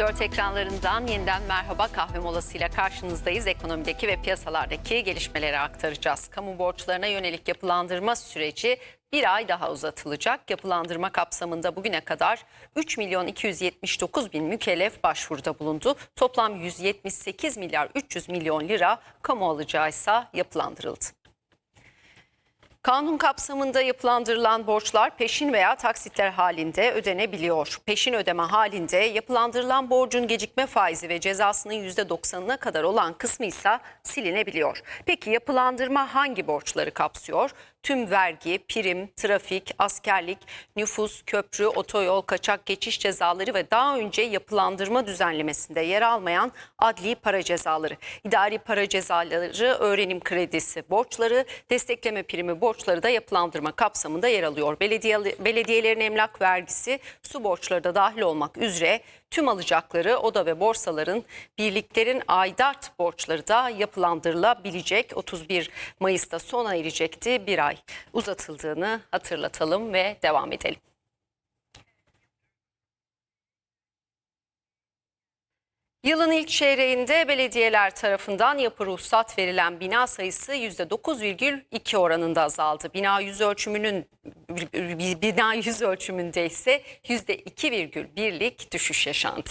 14 ekranlarından yeniden merhaba kahve molasıyla karşınızdayız. Ekonomideki ve piyasalardaki gelişmeleri aktaracağız. Kamu borçlarına yönelik yapılandırma süreci bir ay daha uzatılacak. Yapılandırma kapsamında bugüne kadar 3 milyon 279 bin mükellef başvuruda bulundu. Toplam 178 milyar 300 milyon lira kamu alacağıysa yapılandırıldı. Kanun kapsamında yapılandırılan borçlar peşin veya taksitler halinde ödenebiliyor. Peşin ödeme halinde yapılandırılan borcun gecikme faizi ve cezasının %90'ına kadar olan kısmı ise silinebiliyor. Peki yapılandırma hangi borçları kapsıyor? Tüm vergi, prim, trafik, askerlik, nüfus, köprü, otoyol, kaçak geçiş cezaları ve daha önce yapılandırma düzenlemesinde yer almayan adli para cezaları, idari para cezaları, öğrenim kredisi borçları, destekleme primi borçları da yapılandırma kapsamında yer alıyor. Belediye, belediyelerin emlak vergisi, su borçları da dahil olmak üzere tüm alacakları oda ve borsaların birliklerin aidat borçları da yapılandırılabilecek. 31 Mayıs'ta sona erecekti. Bir ay uzatıldığını hatırlatalım ve devam edelim. Yılın ilk çeyreğinde belediyeler tarafından yapı ruhsat verilen bina sayısı %9,2 oranında azaldı. Bina yüz ölçümünün bina yüz ölçümünde ise %2,1'lik düşüş yaşandı.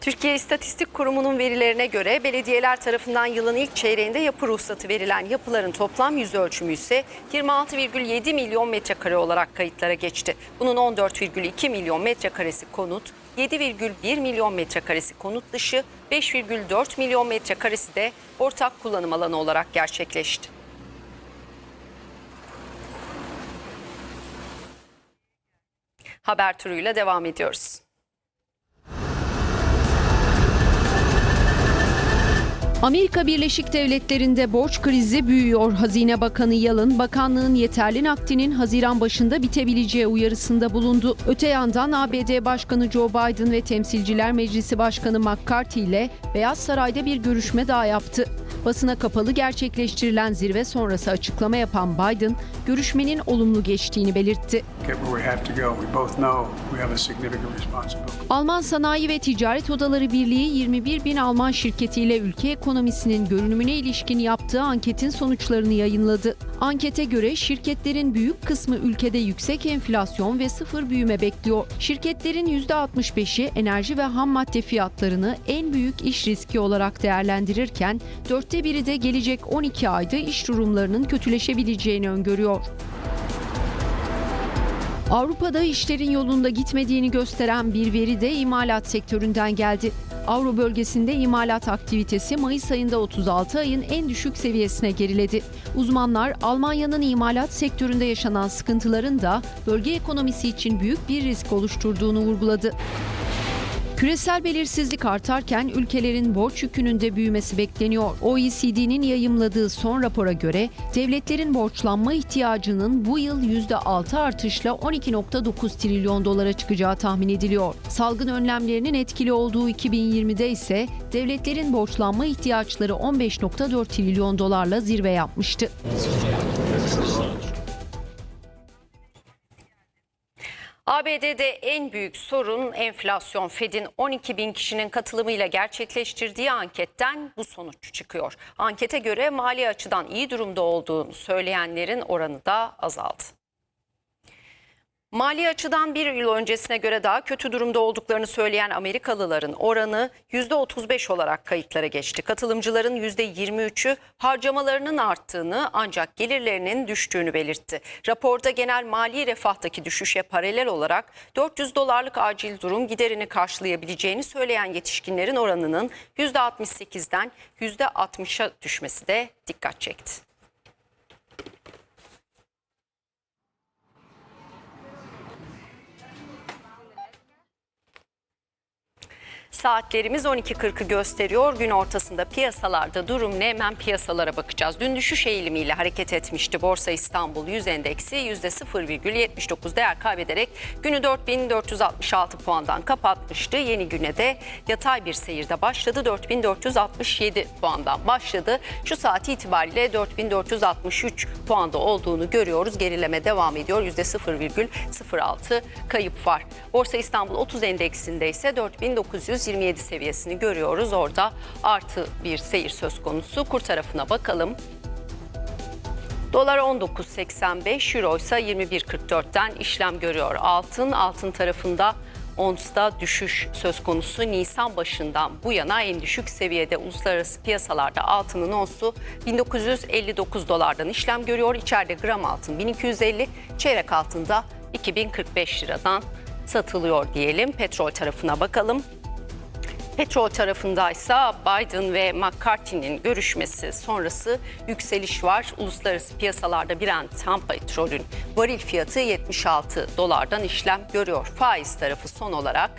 Türkiye İstatistik Kurumu'nun verilerine göre belediyeler tarafından yılın ilk çeyreğinde yapı ruhsatı verilen yapıların toplam yüz ölçümü ise 26,7 milyon metrekare olarak kayıtlara geçti. Bunun 14,2 milyon metrekaresi konut, 7,1 milyon metrekaresi konut dışı, 5,4 milyon metrekaresi de ortak kullanım alanı olarak gerçekleşti. Haber turuyla devam ediyoruz. Amerika Birleşik Devletleri'nde borç krizi büyüyor. Hazine Bakanı Yalın, bakanlığın yeterli nakdinin Haziran başında bitebileceği uyarısında bulundu. Öte yandan ABD Başkanı Joe Biden ve Temsilciler Meclisi Başkanı McCarthy ile Beyaz Saray'da bir görüşme daha yaptı. Basına kapalı gerçekleştirilen zirve sonrası açıklama yapan Biden, görüşmenin olumlu geçtiğini belirtti. Alman Sanayi ve Ticaret Odaları Birliği 21 bin Alman şirketiyle ülke ekonomisinin görünümüne ilişkin yaptığı anketin sonuçlarını yayınladı. Ankete göre şirketlerin büyük kısmı ülkede yüksek enflasyon ve sıfır büyüme bekliyor. Şirketlerin %65'i enerji ve ham madde fiyatlarını en büyük iş riski olarak değerlendirirken dörtte biri de gelecek 12 ayda iş durumlarının kötüleşebileceğini öngörüyor. Avrupa'da işlerin yolunda gitmediğini gösteren bir veri de imalat sektöründen geldi. Avro bölgesinde imalat aktivitesi Mayıs ayında 36 ayın en düşük seviyesine geriledi. Uzmanlar Almanya'nın imalat sektöründe yaşanan sıkıntıların da bölge ekonomisi için büyük bir risk oluşturduğunu vurguladı. Küresel belirsizlik artarken ülkelerin borç yükünün de büyümesi bekleniyor. OECD'nin yayımladığı son rapora göre devletlerin borçlanma ihtiyacının bu yıl %6 artışla 12.9 trilyon dolara çıkacağı tahmin ediliyor. Salgın önlemlerinin etkili olduğu 2020'de ise devletlerin borçlanma ihtiyaçları 15.4 trilyon dolarla zirve yapmıştı. ABD'de en büyük sorun enflasyon. Fed'in 12 bin kişinin katılımıyla gerçekleştirdiği anketten bu sonuç çıkıyor. Ankete göre mali açıdan iyi durumda olduğunu söyleyenlerin oranı da azaldı. Mali açıdan bir yıl öncesine göre daha kötü durumda olduklarını söyleyen Amerikalıların oranı %35 olarak kayıtlara geçti. Katılımcıların %23'ü harcamalarının arttığını ancak gelirlerinin düştüğünü belirtti. Raporda genel mali refahtaki düşüşe paralel olarak 400 dolarlık acil durum giderini karşılayabileceğini söyleyen yetişkinlerin oranının %68'den %60'a düşmesi de dikkat çekti. Saatlerimiz 12.40'ı gösteriyor. Gün ortasında piyasalarda durum ne? Hemen piyasalara bakacağız. Dün düşüş eğilimiyle hareket etmişti Borsa İstanbul 100 endeksi %0,79 değer kaybederek günü 4466 puandan kapatmıştı. Yeni güne de yatay bir seyirde başladı. 4467 puandan başladı. Şu saat itibariyle 4463 puanda olduğunu görüyoruz. Gerileme devam ediyor. %0,06 kayıp var. Borsa İstanbul 30 endeksinde ise 4927 seviyesini görüyoruz. Orada artı bir seyir söz konusu. Kur tarafına bakalım. Dolar 19.85, Euro ise 21.44'ten işlem görüyor. Altın, altın tarafında onsta düşüş söz konusu. Nisan başından bu yana en düşük seviyede uluslararası piyasalarda altının onsu 1959 dolardan işlem görüyor. İçeride gram altın 1250, çeyrek altında 2045 liradan satılıyor diyelim. Petrol tarafına bakalım. Petrol tarafındaysa Biden ve McCarthy'nin görüşmesi sonrası yükseliş var. Uluslararası piyasalarda Brent ham petrolün varil fiyatı 76 dolardan işlem görüyor. Faiz tarafı son olarak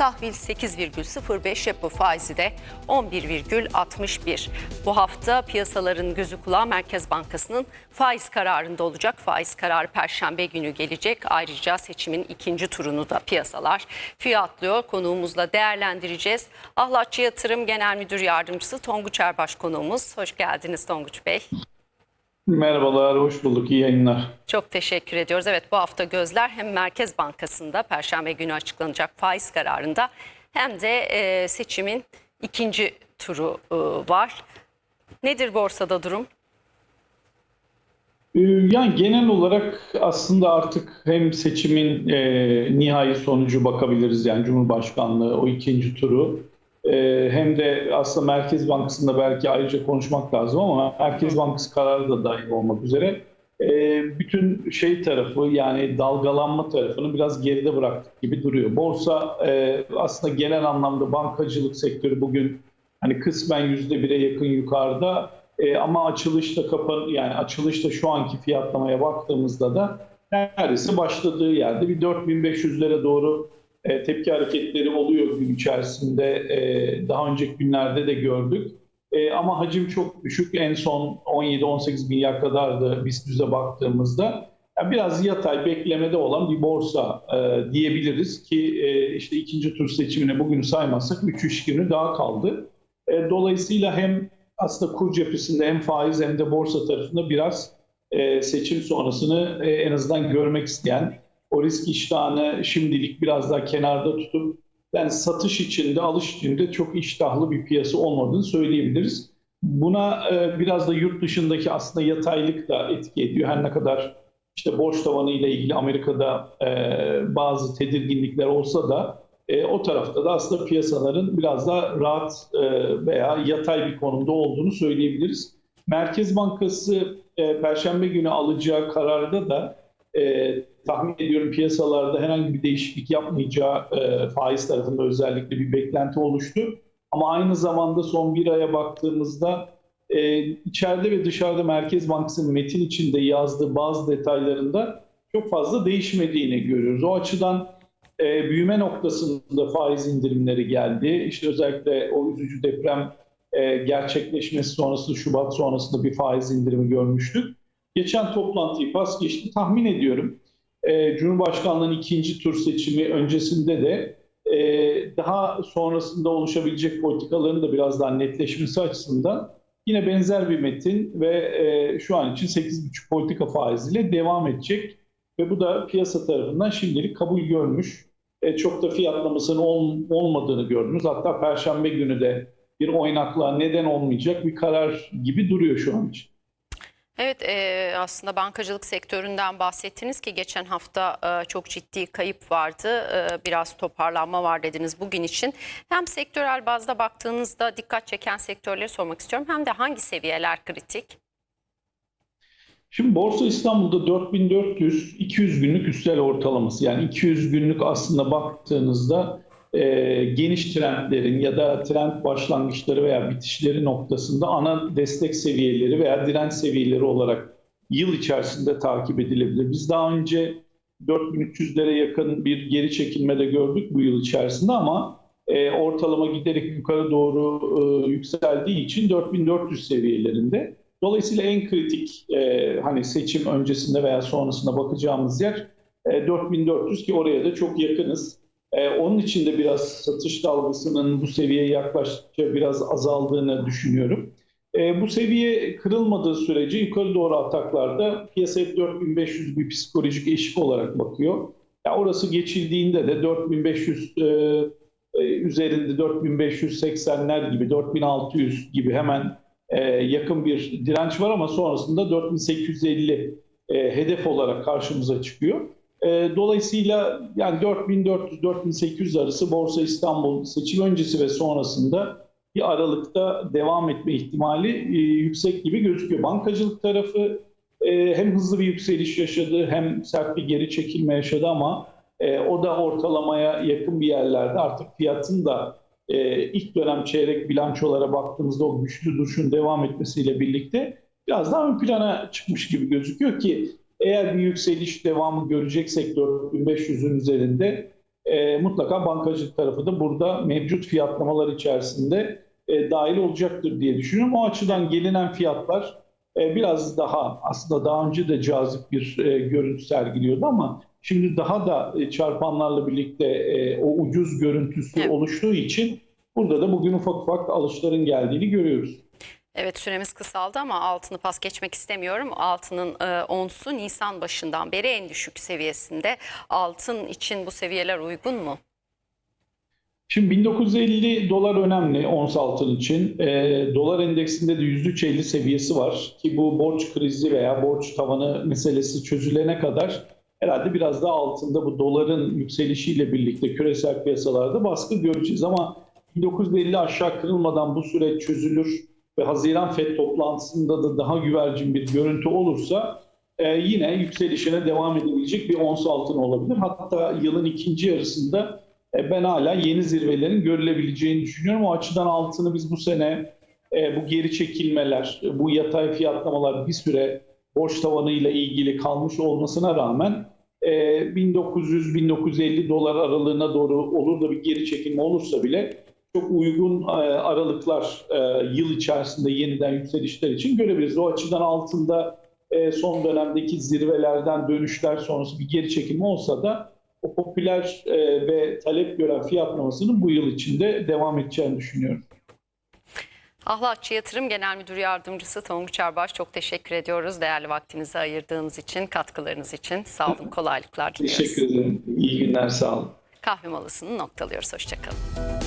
tahvil 8,05 repo faizi de 11,61. Bu hafta piyasaların gözü kulağı Merkez Bankası'nın faiz kararında olacak. Faiz kararı Perşembe günü gelecek. Ayrıca seçimin ikinci turunu da piyasalar fiyatlıyor. Konuğumuzla değerlendireceğiz. Ahlatçı Yatırım Genel Müdür Yardımcısı Tonguç Erbaş konuğumuz. Hoş geldiniz Tonguç Bey. Merhabalar, hoş bulduk. İyi yayınlar. Çok teşekkür ediyoruz. Evet bu hafta gözler hem Merkez Bankası'nda Perşembe günü açıklanacak faiz kararında hem de e, seçimin ikinci turu e, var. Nedir borsada durum? Ee, Yani genel olarak aslında artık hem seçimin e, nihai sonucu bakabiliriz yani Cumhurbaşkanlığı o ikinci turu hem de aslında Merkez Bankası'nda belki ayrıca konuşmak lazım ama Merkez Bankası kararı da dahil olmak üzere e, bütün şey tarafı yani dalgalanma tarafını biraz geride bıraktık gibi duruyor. Borsa e, aslında genel anlamda bankacılık sektörü bugün hani kısmen yüzde bire yakın yukarıda E, ama açılışta kapan yani açılışta şu anki fiyatlamaya baktığımızda da neredeyse başladığı yerde bir 4500'lere doğru e, tepki hareketleri oluyor gün içerisinde. E, daha önceki günlerde de gördük. E, ama hacim çok düşük. En son 17-18 milyar kadardı biz düze baktığımızda. Yani biraz yatay beklemede olan bir borsa e, diyebiliriz ki e, işte ikinci tur seçimine bugün saymazsak 3 iş günü daha kaldı. E, dolayısıyla hem aslında kur cephesinde hem faiz hem de borsa tarafında biraz e, seçim sonrasını e, en azından görmek isteyen o risk iştahını şimdilik biraz daha kenarda tutup yani satış içinde, alış içinde çok iştahlı bir piyasa olmadığını söyleyebiliriz. Buna e, biraz da yurt dışındaki aslında yataylık da etki ediyor. Her ne kadar işte borç tavanı ile ilgili Amerika'da e, bazı tedirginlikler olsa da e, o tarafta da aslında piyasaların biraz daha rahat veya yatay bir konumda olduğunu söyleyebiliriz. Merkez Bankası Perşembe günü alacağı kararda da e, tahmin ediyorum piyasalarda herhangi bir değişiklik yapmayacağı e, faiz tarafında özellikle bir beklenti oluştu. Ama aynı zamanda son bir aya baktığımızda e, içeride ve dışarıda Merkez Bankası'nın metin içinde yazdığı bazı detaylarında çok fazla değişmediğini görüyoruz. O açıdan e, büyüme noktasında faiz indirimleri geldi. İşte özellikle o üzücü deprem e, gerçekleşmesi sonrasında Şubat sonrasında bir faiz indirimi görmüştük. Geçen toplantıyı pas geçti. Tahmin ediyorum e, Cumhurbaşkanlığı'nın ikinci tur seçimi öncesinde de e, daha sonrasında oluşabilecek politikaların da biraz daha netleşmesi açısından yine benzer bir metin ve e, şu an için 8,5 politika faiziyle devam edecek. Ve bu da piyasa tarafından şimdilik kabul görmüş. E, çok da fiyatlamasının ol, olmadığını gördünüz. Hatta Perşembe günü de bir oynaklığa neden olmayacak bir karar gibi duruyor şu an için. Evet e, aslında bankacılık sektöründen bahsettiniz ki geçen hafta e, çok ciddi kayıp vardı. E, biraz toparlanma var dediniz bugün için. Hem sektörel bazda baktığınızda dikkat çeken sektörleri sormak istiyorum. Hem de hangi seviyeler kritik? Şimdi Borsa İstanbul'da 4400-200 günlük üstel ortalaması yani 200 günlük aslında baktığınızda e, geniş trendlerin ya da trend başlangıçları veya bitişleri noktasında ana destek seviyeleri veya direnç seviyeleri olarak yıl içerisinde takip edilebilir. Biz daha önce 4300'lere yakın bir geri çekilme de gördük bu yıl içerisinde ama e, ortalama giderek yukarı doğru e, yükseldiği için 4400 seviyelerinde. Dolayısıyla en kritik e, hani seçim öncesinde veya sonrasında bakacağımız yer e, 4400 ki oraya da çok yakınız. E, onun için de biraz satış dalgasının bu seviyeye yaklaştıkça biraz azaldığını düşünüyorum. E, bu seviye kırılmadığı sürece yukarı doğru ataklarda piyasa hep 4500 bir psikolojik eşik olarak bakıyor. Ya orası geçildiğinde de 4500 e, e, üzerinde 4580'ler gibi 4600 gibi hemen e, yakın bir direnç var ama sonrasında 4850 e, hedef olarak karşımıza çıkıyor. E, dolayısıyla yani 4400-4800 arası Borsa İstanbul seçim öncesi ve sonrasında bir aralıkta devam etme ihtimali e, yüksek gibi gözüküyor. Bankacılık tarafı e, hem hızlı bir yükseliş yaşadı hem sert bir geri çekilme yaşadı ama e, o da ortalamaya yakın bir yerlerde artık fiyatın da e, ilk dönem çeyrek bilançolara baktığımızda o güçlü duruşun devam etmesiyle birlikte biraz daha ön plana çıkmış gibi gözüküyor ki eğer bir yükseliş devamı göreceksek 4500'ün üzerinde e, mutlaka bankacılık tarafı da burada mevcut fiyatlamalar içerisinde e, dahil olacaktır diye düşünüyorum. O açıdan gelinen fiyatlar e, biraz daha aslında daha önce de cazip bir e, görüntü sergiliyordu ama şimdi daha da e, çarpanlarla birlikte e, o ucuz görüntüsü Evet. oluştuğu için burada da bugün ufak ufak alışların geldiğini görüyoruz. Evet süremiz kısaldı ama altını pas geçmek istemiyorum. Altının e, onsu Nisan başından beri en düşük seviyesinde. Altın için bu seviyeler uygun mu? Şimdi 1950 dolar önemli ons altın için. E, dolar endeksinde de 103.50 seviyesi var ki bu borç krizi veya borç tavanı meselesi çözülene kadar herhalde biraz daha altında bu doların yükselişiyle birlikte küresel piyasalarda baskı göreceğiz ama 1950 aşağı kırılmadan bu süreç çözülür ve Haziran FED toplantısında da daha güvercin bir görüntü olursa e, yine yükselişine devam edebilecek bir ons altın olabilir. Hatta yılın ikinci yarısında e, ben hala yeni zirvelerin görülebileceğini düşünüyorum. O açıdan altını biz bu sene e, bu geri çekilmeler, bu yatay fiyatlamalar bir süre borç tavanıyla ilgili kalmış olmasına rağmen e, 1900-1950 dolar aralığına doğru olur da bir geri çekilme olursa bile çok uygun e, aralıklar e, yıl içerisinde yeniden yükselişler için görebiliriz. O açıdan altında e, son dönemdeki zirvelerden dönüşler sonrası bir geri çekilme olsa da o popüler ve talep gören fiyatlamasının bu yıl içinde devam edeceğini düşünüyorum. Ahlakçı Yatırım Genel Müdür Yardımcısı Tonguç Erbaş çok teşekkür ediyoruz. Değerli vaktinizi ayırdığınız için, katkılarınız için sağ olun, kolaylıklar diliyoruz. Teşekkür ederim. İyi günler, sağ olun. Kahve molasını noktalıyoruz. Hoşçakalın.